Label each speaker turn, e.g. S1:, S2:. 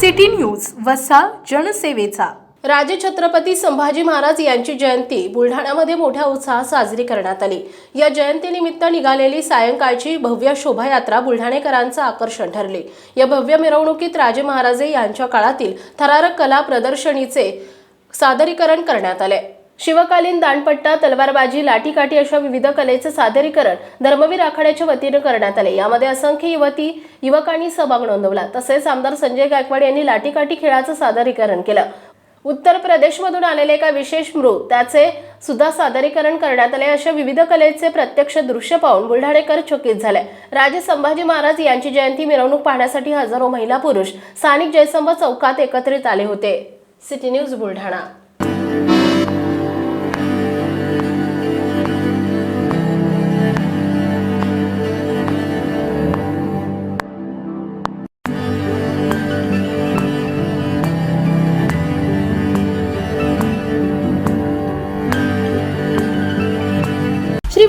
S1: City news वसा जनसेवेचा.
S2: राजे छत्रपती संभाजी महाराज यांची जयंती बुलढाण्यामध्ये मोठ्या उत्साहात साजरी करण्यात आली. या जयंतीनिमित्त निघालेली सायंकाळची भव्य शोभायात्रा बुलढाणेकरांचं आकर्षण ठरले. या भव्य मिरवणुकीत राजे महाराजे यांच्या काळातील थरारक कला प्रदर्शनीचे सादरीकरण करण्यात आले. शिवकालीन दांडपट्टा तलवारबाजी लाठीकाठी अशा विविध कलेचं सादरीकरण धर्मवीर आखाड्याच्या वतीनं करण्यात आले. यामध्ये असंख्य युवती युवकांनी सहभाग नोंदवला. तसेच आमदार संजय गायकवाड यांनी लाठीकाठी खेळाचं सादरीकरण केलं. उत्तर प्रदेशमधून आलेले एका विशेष मृत त्याचे सुद्धा सादरीकरण करण्यात आले. अशा विविध कलेचे प्रत्यक्ष दृश्य पाहून बुलढाणेकर चकित झाले. राजे संभाजी महाराज यांची जयंती मिरवणूक पाहण्यासाठी हजारो महिला पुरुष स्थानिक जयसंभ चौकात एकत्रित आले होते. City news Buldhana.